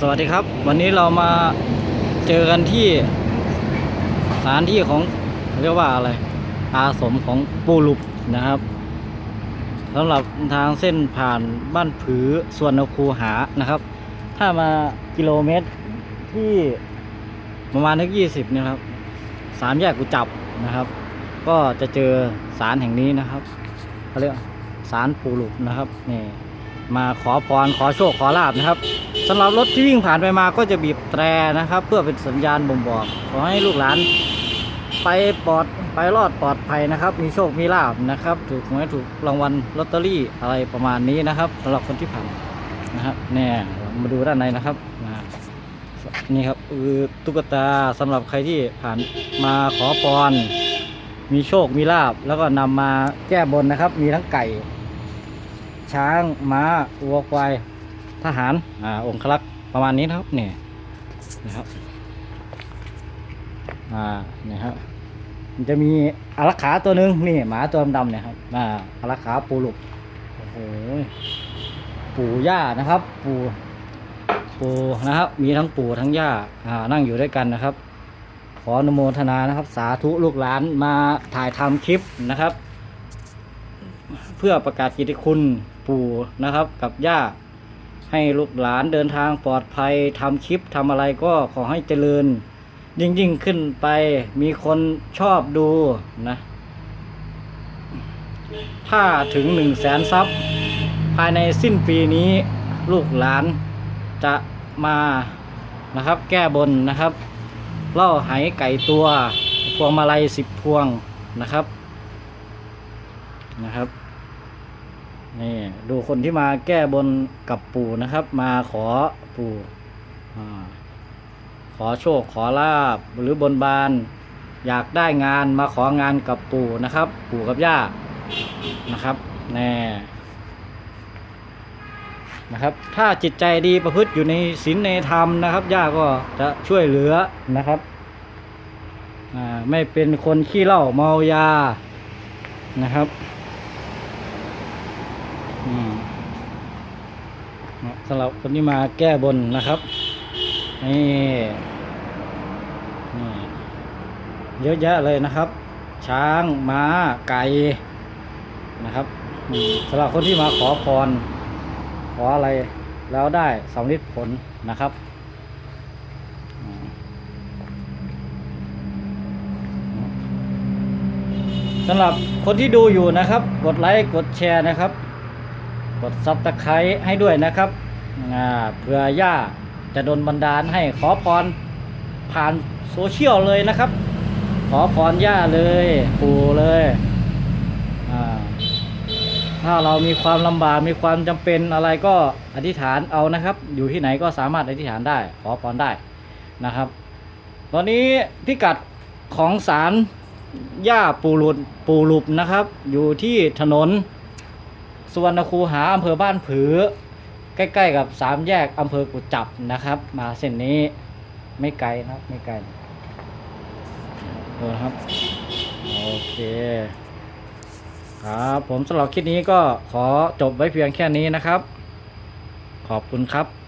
สวัสดีครับ วันนี้เรามาเจอกันที่สถานที่ของเรียกว่าอะไร อาสมของปูลุบนะครับสำหรับทางเส้นผ่านบ้านผือส่วนคูหานะครับ ถ้ามากิโลเมตรที่ประมาณนักยี่สิบนี่ยครับสามแยกกุจับนะครับ ก็จะเจอศาลแห่งนี้นะครับเขาเรียกศาลปูลุบนะครับนี่ มาขอพรขอโชคขอลาบนะครับสำหรับรถที่วิ่งผ่านไปมาก็จะบีบแตรนะครับ เพื่อเป็นสัญญาณบ่งบอก ขอให้ลูกหลานไปปลอดไปรอดปลอดภัยนะครับ มีโชคมีลาบนะครับ ถูกหวยถูกรางวัลลอตเตอรี่อะไรประมาณนี้นะครับสำหรับคนที่ผ่านนะครับแน่มาดูด้านในนะครับนะนี่ครับคือตุ๊กตาสำหรับใครที่ผ่านมาขอพรมีโชคมีลาบแล้วก็นำมาแก้บนนะครับ มีทั้งไก่ ช้างม้าวัวควายทหารอ่าองครักษ์ประมาณนี้นะครับเนี่ยนะครับอ่าเนี่ยครับมันจะมีอารักขาตัวหนึ่งนี่หมาตัวดำๆเนี่ยครับอ่าอารักขาปูหลุกโอ้โหปู่ย่านะครับ ปู่ปู่นะครับ มีทั้งปู่ทั้งย่าอ่านั่งอยู่ด้วยกันนะครับ ขออนุโมทนานะครับ สาธุลูกหลานมาถ่ายทำคลิปนะครับ เพื่อประกาศกิตติคุณ ปู่นะครับกับย่า ให้ลูกหลานเดินทางปลอดภัยทำคลิปทำอะไรก็ขอให้เจริญ ยิ่งยิ่งขึ้นไปมีคนชอบดูนะ ถ้าถึงหนึ่งแสนซับภายในสิ้นปีนี้ลูกหลานจะมานะครับแก้บนนะครับเล่าไหไก่ตัว พวงมาลัยสิบพวงนะครับนะครับ นี่ดูคนที่มาแก้บนกับปู่นะครับ มาขอปู่ขอโชคขอลาบหรือบนบาน อยากได้งานมาของานกับปู่นะครับ ปู่กับย่านะครับแน่นะครับ ถ้าจิตใจดีประพฤติอยู่ในศีลในธรรมนะครับย่าก็จะช่วยเหลือนะครับไม่เป็นคนขี้เหล้าเมายานะครับ สำหรับคนที่มาแก้บนนะครับ นี่นี่เยอะแยะเลยนะครับ ช้างม้าไก่นะครับสำหรับคนที่มาขอพร ขออะไรแล้วได้สำลิดผลนะครับสำหรับคนที่ดูอยู่นะครับ กดไลค์ กดแชร์นะครับ กดซับตะไคร้ให้ด้วยนะครับอ่าเผื่อย่าจะโดนบันดาลให้ขอพรผ่านโซเชียลเลยนะครับ ขอพรย่าเลยปู่เลยอ่าถ้าเรามีความลำบากมีความจำเป็นอะไรก็อธิษฐานเอานะครับ อยู่ที่ไหนก็สามารถอธิษฐานได้ ขอพรได้นะครับ ตอนนี้พิกัดของศาลย่าปูหลุดปูหลุบนะครับ อยู่ที่ถนน สุวรรณคูหาอำเภอบ้านผือ ใกล้ ๆ กับสามแยกอำเภอกุจับนะครับ มาเส้นนี้ไม่ไกลนะครับไม่ไกลดูนะครับ โอเคครับผมสำหรับคลิปนี้ก็ขอจบไว้เพียงแค่นี้นะครับ ขอบคุณครับ